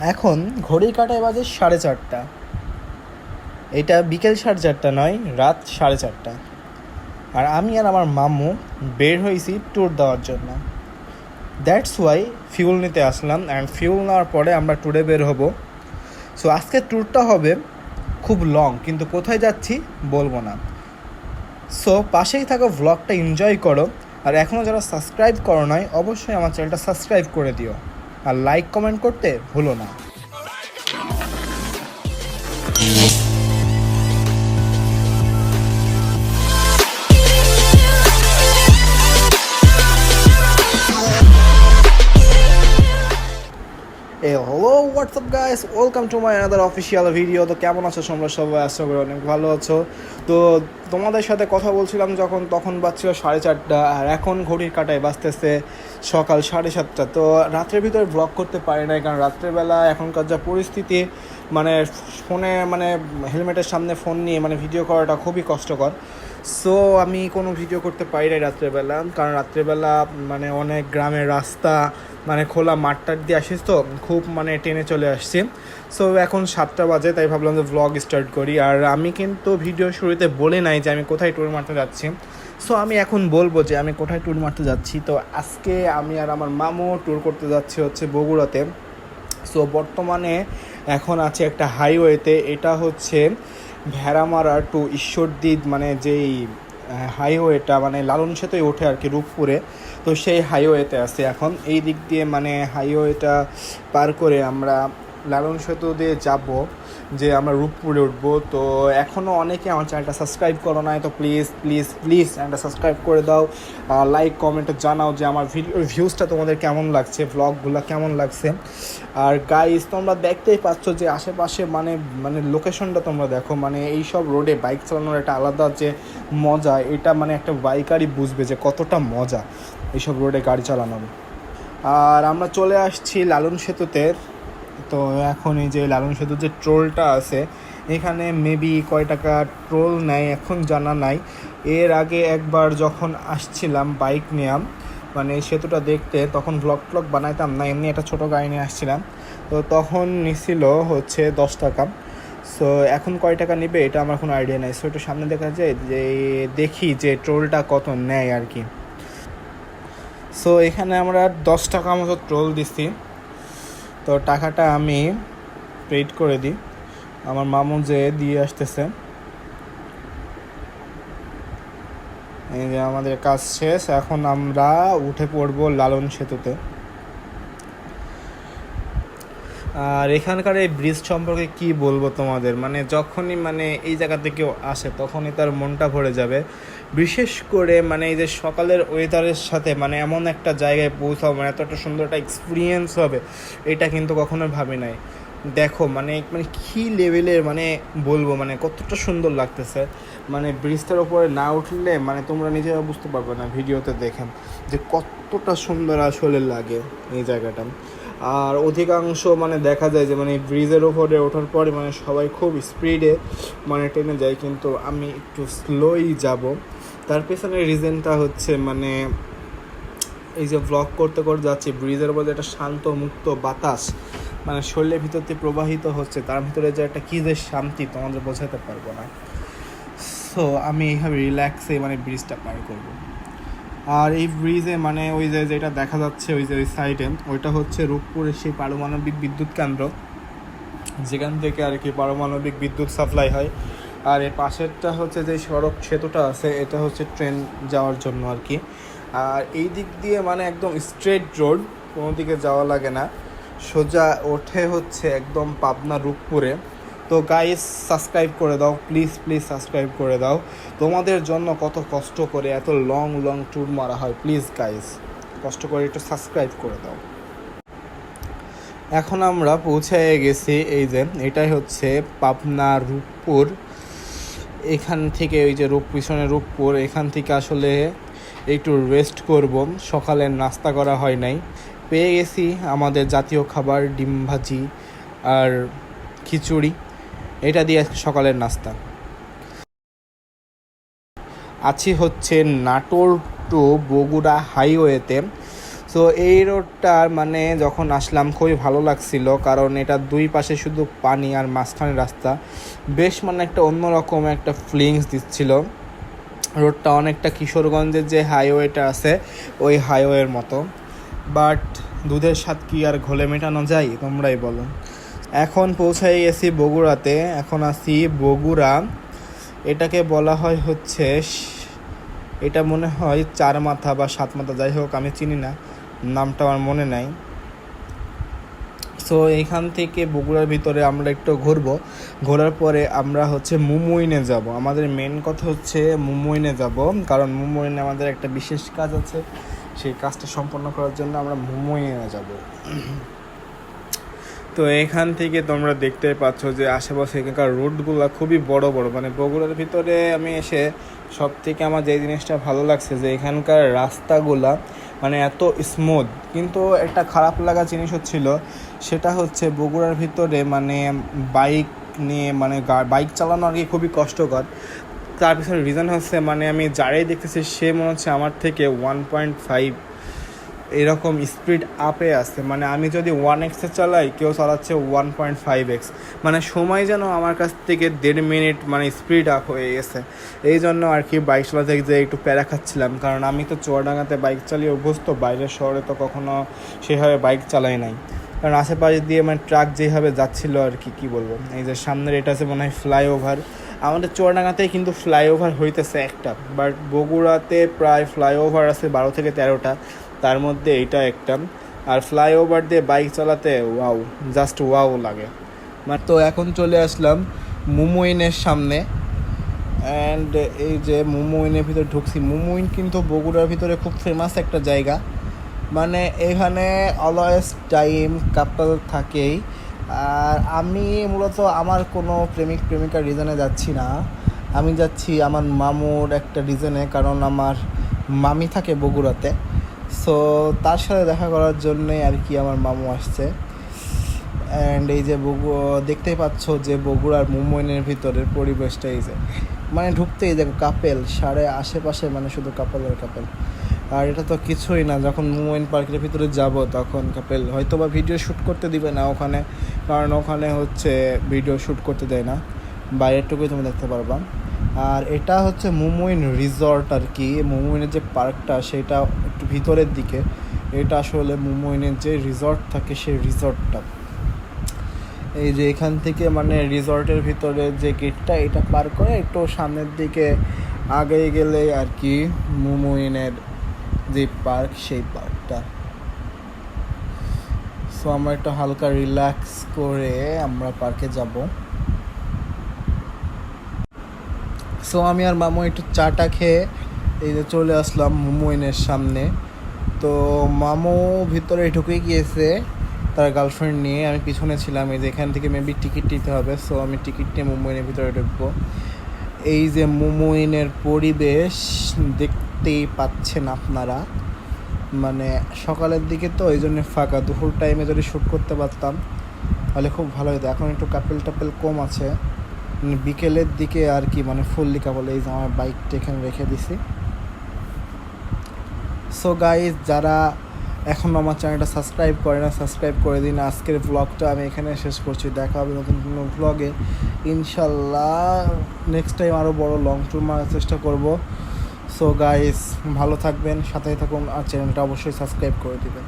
এখন ঘড়ির কাঁটায় বাজে সাড়ে চারটা। এটা বিকেল সাড়ে চারটা নয়, রাত সাড়ে চারটা। আর আমি আর আমার মাম্মু বের হয়েছি ট্যুর দেওয়ার জন্য। দ্যাটস ওয়াই ফিউল নিতে আসলাম অ্যান্ড ফিউল নেওয়ার পরে আমরা ট্যুরে বের হব। সো আজকের ট্যুরটা হবে খুব লং কিন্তু কোথায় যাচ্ছি বলব না। সো পাশেই থাকা ভ্লগটা এনজয় করো। আর এখনও যারা সাবস্ক্রাইব করো নাই, অবশ্যই আমার চ্যানেলটা সাবস্ক্রাইব করে দিও। আর লাইক কমেন্ট করতে ভুলো না। WhatsApp guys welcome to my another official video তো কেমন আছো তোমরা সবাই? আশা করি অনেক ভালো আছো। তো তোমাদের সাথে কথা বলছিলাম যখন, তখন বাজছিল সাড়ে চারটা, আর এখন ঘড়ির কাটায় বাঁচতেছে সকাল সাড়ে সাতটা। তো রাত্রের ভিতরে ব্লগ করতে পারি নাই, কারণ রাত্রেবেলা এখনকার যা পরিস্থিতি মানে ফোনে মানে হেলমেটের সামনে ফোন নিয়ে মানে ভিডিও করাটা খুবই কষ্টকর। সো আমি কোনো ভিডিও করতে পারি নাই রাত্রেবেলা, কারণ রাত্রেবেলা মানে অনেক গ্রামের রাস্তা মানে খোলা মাঠটার দিয়ে আসিস তো, খুব মানে টেনে চলে আসছি। সো এখন সাতটা বাজে, তাই ভাবলাম যে ভ্লগ স্টার্ট করি। আর আমি কিন্তু ভিডিও শুরুতে বলে নাই যে আমি কোথায় ট্যুর মারতে যাচ্ছি। সো আমি এখন বলব যে আমি কোথায় ট্যুর মারতে যাচ্ছি। তো আজকে আমি আর আমার মামু ট্যুর করতে যাচ্ছি হচ্ছে বগুড়াতে। সো বর্তমানে এখন আছে একটা হাইওয়েতে এটা হচ্ছে ভেড়ামারা টু ঈশ্বরদ্বীপ মানে যেই হাইওয়েটা মানে লালন সেতুই ওঠে আর কি রূপপুরে। তো সেই হাইওয়েতে আছে। এখন এই দিক দিয়ে মানে হাইওয়েটা পার করে আমরা লালন সেতু দিয়ে যাব, যে আমরা রূপপুরে উঠবো। তো এখনও অনেকে আমার চ্যানেলটা সাবস্ক্রাইব করো নাই, তো প্লিজ প্লিজ প্লিজ চ্যানেলটা সাবস্ক্রাইব করে দাও। লাইক কমেন্টে জানাও যে আমার ভিডিও ভিউজটা তোমাদের কেমন লাগছে ভ্লগগুলো কেমন লাগছে। আর গাইস তোমরা দেখতেই পাচ্ছ যে আশেপাশে মানে মানে লোকেশনটা তোমরা দেখো মানে এই সব রোডে বাইক চালানোর একটা আলাদা যে মজা, এটা মানে একটা বাইকারই বুঝবে যে কতটা মজা এইসব রোডে গাড়ি চালানোর আর আমরা চলে আসছি লালন সেতুতে। তো এখন এই যে লালন সেতুর যে ট্রোলটা আছে, এখানে মেবি কয় টাকা ট্রোল নেয় এখন জানা নাই। এর আগে একবার যখন আসছিলাম বাইক নিয়াম মানে সেতুটা দেখতে, তখন ব্লগ ট্লগ বানাইতাম না, এমনি একটা ছোটো গাড়ি নিয়ে আসছিলাম। তো তখন নিছিল হচ্ছে দশ টাকা। সো এখন কয় টাকা নেবে এটা আমার কোনো আইডিয়া নাই। সো একটু সামনে দেখা যায় যে দেখি যে ট্রোলটা কত নেয় আর কি। সো এখানে আমরা দশ টাকা মতো ট্রোল দিছি। তো টাকাটা আমি পেড করে দিই। আমার মামু যে দিয়ে আসতেছে। এই যে আমাদের কাজ শেষ, এখন আমরা উঠে পড়ব লালন সেতুতে। আর এখানকার এই ব্রিজ সম্পর্কে কি বলব তোমাদের? মানে যখনই মানে এই জায়গাতে কেউ আসে, তখনই তার মনটা ভরে যাবে। বিশেষ করে মানে এই যে সকালের ওয়েদারের সাথে মানে এমন একটা জায়গায় পৌঁছাও মানে এতটা সুন্দর একটা এক্সপিরিয়েন্স হবে, এটা কিন্তু কখনো ভাবি নাই। দেখো মানে মানে কী লেভেলের মানে বলব মানে কতটা সুন্দর লাগতেছে। মানে ব্রিজটার ওপরে না উঠলে মানে তোমরা নিজেরা বুঝতে পারবে না, ভিডিওতে দেখেন যে কতটা সুন্দর আসলে লাগে এই জায়গাটা। আর অধিকাংশ মানে দেখা যায় যে মানে ব্রিজের ওপরে ওঠার পরে মানে সবাই খুব স্পিডে মানে টেনে যায়, কিন্তু আমি একটু স্লোই যাব। তার পেছনে রিজনটা হচ্ছে মানে এই যে ব্লগ করতে করতে যাচ্ছি, ব্রিজের উপর যে একটা শান্ত মুক্ত বাতাস মানে শরীরের ভিতর দিয়ে প্রবাহিত হচ্ছে, তার ভিতরে যে একটা কী যে শান্তি তোমাদের বোঝাতে পারব না। সো আমি এইভাবে রিল্যাক্সে মানে ব্রিজটা পার করব। আর এই ব্রিজে মানে ওই যে যেটা দেখা যাচ্ছে, ওই যে ওই সাইডে ওইটা হচ্ছে রূপপুরের সেই পারমাণবিক বিদ্যুৎ কেন্দ্র। যেখান থেকে আর কি পারমাণবিক বিদ্যুৎ সাপ্লাই হয়। আর এর পাশেরটা হচ্ছে যে সড়ক সেতুটা আছে, এটা হচ্ছে ট্রেন যাওয়ার জন্য আর কি। আর এই দিক দিয়ে মানে একদম স্ট্রেট রোড কোনো দিকে যাওয়া লাগে না। সোজা ওঠে হচ্ছে একদম পাবনা রূপপুরে। তো গাইস সাবস্ক্রাইব করে দাও প্লিজ প্লিজ সাবস্ক্রাইব করে দাও। তোমাদের জন্য কত কষ্ট করে এত লং লং ট্যুর মারা হয় প্লিজ গাইস কষ্ট করে একটু সাবস্ক্রাইব করে দাও। এখন আমরা পৌঁছে গেছি, এই যে, এটাই হচ্ছে পাবনা রূপপুর। এখান থেকে ওই যে রূপ, পিছনে রূপপুর, এখান থেকে আসলে একটু রেস্ট করব। সকালের নাস্তা করা হয় নাই। পেয়ে গেছি আমাদের জাতীয় খাবার, ডিম ভাজি আর খিচুড়ি। এটা দিয়ে আজকে সকালের নাস্তা। আছি হচ্ছে নাটোর টু বগুড়া হাইওয়েতে। সো এই রোডটার মানে যখন আসলাম খুবই ভালো লাগছিল, কারণ এটা দুই পাশে শুধু পানি আর মাঝখানে রাস্তা। বেশ মানে একটা অন্যরকম একটা ফিলিংস দিচ্ছিল। রোডটা অনেকটা কিশোরগঞ্জের যে হাইওয়েটা আছে, ওই হাইওয়ের মতো। বাট দুধের স্বাদ কি আর ঘোলে মেটানো যায়, তোমরাই বলো। এখন পৌঁছাই গেছি বগুড়াতে, এখন আছি বগুড়া। এটাকে বলা হয় হচ্ছে এটা মনে হয় চার মাথা বা সাত মাথা যাই হোক আমি চিনি না, নামটা আমার মনে নাই। সো এইখান থেকে বগুড়ার ভিতরে আমরা একটু ঘুরবো। ঘোরার পরে আমরা হচ্ছে মুমুইনে যাব। আমাদের মেন কথা হচ্ছে মুমুইনে যাব, কারণ মুমুইনে আমাদের একটা বিশেষ কাজ আছে। সেই কাজটা সম্পন্ন করার জন্য আমরা মুমুইনে যাব। তো এখান থেকে তোমরা দেখতে পাচ্ছ যে আশেপাশে এখানকার রোডগুলো খুবই বড় বড়। মানে বগুড়ার ভিতরে আমি এসে সব থেকে আমার যে জিনিসটা ভালো লাগছে যে এখানকার রাস্তাগুলা মানে এত স্মুথ কিন্তু একটা খারাপ লাগা জিনিস হচ্ছিল, সেটা হচ্ছে বগুড়ার ভিতরে মানে বাইক নিয়ে মানে বাইক চালানো আর কি খুবই কষ্টকর। তার পিছনে রিজন হচ্ছে মানে আমি যারাই দেখতেছি সে মনে হচ্ছে আমার থেকে ওয়ান পয়েন্ট ফাইভ এরকম স্পিড আপে আছে মানে আমি যদি ওয়ান এক্সে চালাই, কেউ চালাচ্ছে ওয়ান পয়েন্ট ফাইভ এক্স মানে সময় যেন আমার কাছ থেকে দেড় মিনিট মানে স্পিড আপ হয়ে গেছে। এই জন্য আর কি বাইক চালাতে গিয়ে একটু প্যারা খাচ্ছিলাম। কারণ আমি তো চুয়াডাঙ্গাতে বাইক চালিয়ে অভ্যস্ত, বাইরের শহরে তো কখনো সেভাবে বাইক চালাই নাই। কারণ আশেপাশে দিয়ে মানে ট্রাক যেভাবে যাচ্ছিল আর কি, কী বলব? এই যে সামনের এটা আছে মনে হয় ফ্লাইওভার আমাদের চুয়াডাঙ্গাতেই কিন্তু ফ্লাইওভার হইতেছে একটা। বাট বগুড়াতে প্রায় ফ্লাইওভার আছে বারো থেকে তেরোটা। তার মধ্যে এইটা একটা। আর ফ্লাইওভার দিয়ে বাইক চালাতে ওয়াও জাস্ট ওয়াও লাগে। তো এখন চলে আসলাম মুমুইনের সামনে। অ্যান্ড এই যে মুমুইনের ভিতরে ঢুকছি। মুমুইন কিন্তু বগুড়ার ভিতরে খুব ফেমাস একটা জায়গা। মানে এখানে অলওয়েজ টাইম কাপল থাকেই। আর আমি মূলত আমার কোনো প্রেমিক, প্রেমিকার রিজনে যাচ্ছি না। আমি যাচ্ছি আমার মামুর একটা রিজনে কারণ আমার মামি থাকে বগুড়াতে। সো তার সাথে দেখা করার জন্যই আর কি আমার মামু আসছে। অ্যান্ড এই যে বগু, দেখতেই পাচ্ছ যে বগুড়ার মুম্বইনের ভিতরের পরিবেশটা এই যে। মানে ঢুকতেই দেখো কাপেল, সাড়ে আশেপাশে মানে শুধু কাপেল আর কাপেল। আর এটা তো কিছুই না, যখন মুম্বইন পার্কের ভিতরে যাব তখন কাপেল। হয়তো বা ভিডিও শ্যুট করতে দিবে না ওখানে, কারণ ওখানে হচ্ছে ভিডিও শ্যুট করতে দেয় না। বাইরেরটুকুই তুমি দেখতে পারবা। আর এটা হচ্ছে মুমুইন রিসর্ট আর কি মুমুইনের যে পার্কটা, সেটা একটু ভিতরের দিকে, এটা আসলে মুমুইনের যে রিসর্ট থাকে সেই রিসর্টটা এই যে এখান থেকে মানে রিসর্টের ভিতরে যে গেটটা এটা পার করে একটু সামনের দিকে আগে গেলে আর কি মুমুইনের যে পার্ক সেই পার্কটা সো আমরা একটু হালকা রিল্যাক্স করে আমরা পার্কে যাব। সো আমি আর মামু একটু চাটা খেয়ে এই যে চলে আসলাম মুমুইনের সামনে। তো মামু ভিতরে ঢুকে গিয়েছে তার গার্লফ্রেন্ড নিয়ে। আমি পিছনে ছিলাম, এই যে এখান থেকে মেবি টিকিট নিতে হবে সো আমি টিকিট নিয়ে মুম্বইনের ভিতরে ঢুকবো। এই যে মুম্বইনের পরিবেশ দেখতেই পাচ্ছেন আপনারা। মানে সকালের দিকে তো এই জন্য ফাঁকা, দুপুর টাইমে যদি শ্যুট করতে পারতাম, তাহলে খুব ভালো হতো এখন একটু কাপেল টাপেল কম আছে। মানে বিকেলের দিকে আর কি মানে ফুললি কাপল এই যে আমার বাইকটা এখানে রেখে দিছি। সো গাইজ যারা এখনও আমার চ্যানেলটা সাবস্ক্রাইব করে না সাবস্ক্রাইব করে দিন। আজকের ব্লগটা আমি এখানে শেষ করছি। দেখা হবে নতুন নতুন ব্লগে ইনশাল্লাহ নেক্সট টাইম আরও বড় লং ট্যুর মারার চেষ্টা করব। সো গাইজ ভালো থাকবেন সাথে থাকুন। আর চ্যানেলটা অবশ্যই সাবস্ক্রাইব করে দিবেন।